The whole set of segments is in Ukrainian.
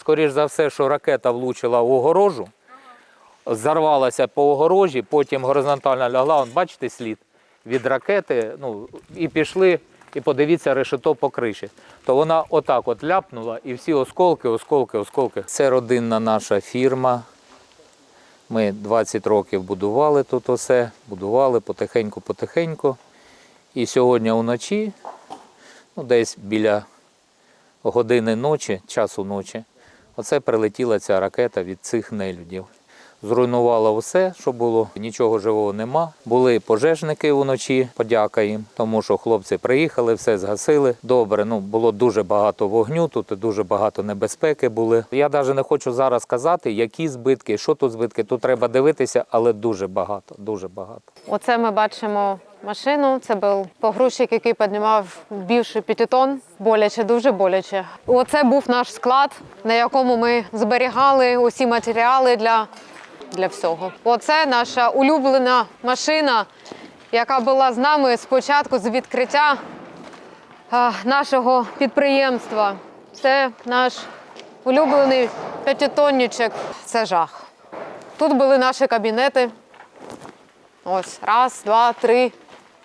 Скоріше за все, що ракета влучила в огорожу, зарвалася по огорожі, потім горизонтально лягла. Вон, бачите слід від ракети, ну, і пішли, і подивіться решето по криші. То вона отак от ляпнула, і всі осколки, осколки, осколки. Це родинна наша фірма. Ми 20 років будували тут усе, будували потихеньку-потихеньку. І сьогодні вночі, ну, десь біля години ночі, часу ночі, оце прилетіла ця ракета від цих нелюдів. Зруйнувала все, що було, нічого живого нема. Були пожежники вночі, подяка їм, тому що хлопці приїхали, все згасили. Добре, ну було дуже багато вогню, тут дуже багато небезпеки були. Я навіть не хочу зараз сказати, які збитки, що тут збитки. Тут треба дивитися, але дуже багато, дуже багато. Оце ми бачимо машину. Це був погрузчик, який піднімав більше п'яти тонн. Боляче, дуже боляче. Оце був наш склад, на якому ми зберігали усі матеріали для, для всього. Оце наша улюблена машина, яка була з нами спочатку з відкриття нашого підприємства. Це наш улюблений п'ятитонничок. Це жах. Тут були наші кабінети. Ось раз, два, три.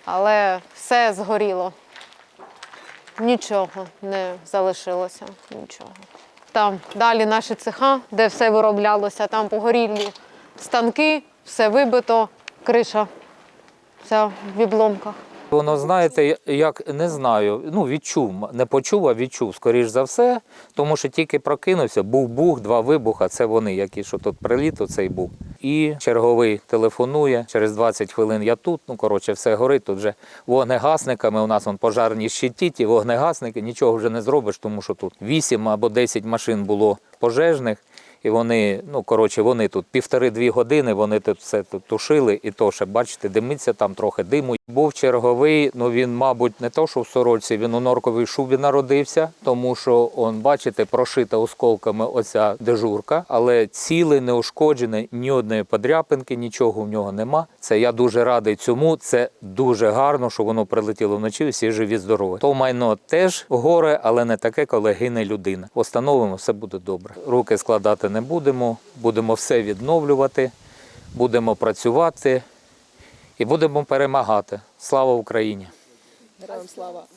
Але все згоріло. Нічого не залишилося. Нічого. Там далі наші цеха, де все вироблялося, там погорілі станки, все вибито, криша вся в обломках. Воно, знаєте, як не знаю, ну відчув, не почув, а відчув, скоріш за все, тому що тільки прокинувся, був бух, два вибуха, це вони, які що тут приліт, оцей був. І черговий телефонує, через 20 хвилин я тут, ну коротше, все горить, тут вже вогнегасниками, у нас вон пожарні щиті, ті вогнегасники, нічого вже не зробиш, тому що тут 8 або 10 машин було пожежних. І вони, ну коротше, вони тут півтори-дві години, вони тут все тут тушили, і то ще, бачите, димиться там трохи диму. Був черговий, ну він, мабуть, не то, що в сорочці, він у норковій шубі народився, тому що, он, бачите, прошита осколками оця дежурка, але цілий, неушкоджений, ні одної подряпинки, нічого в нього нема. Це я дуже радий цьому. Це дуже гарно, що воно прилетіло вночі, всі живі, здорові. То майно теж горе, але не таке, коли гине людина. Постановимо, все буде добре. Руки складати не будемо, будемо все відновлювати, будемо працювати і будемо перемагати. Слава Україні! Героям слава!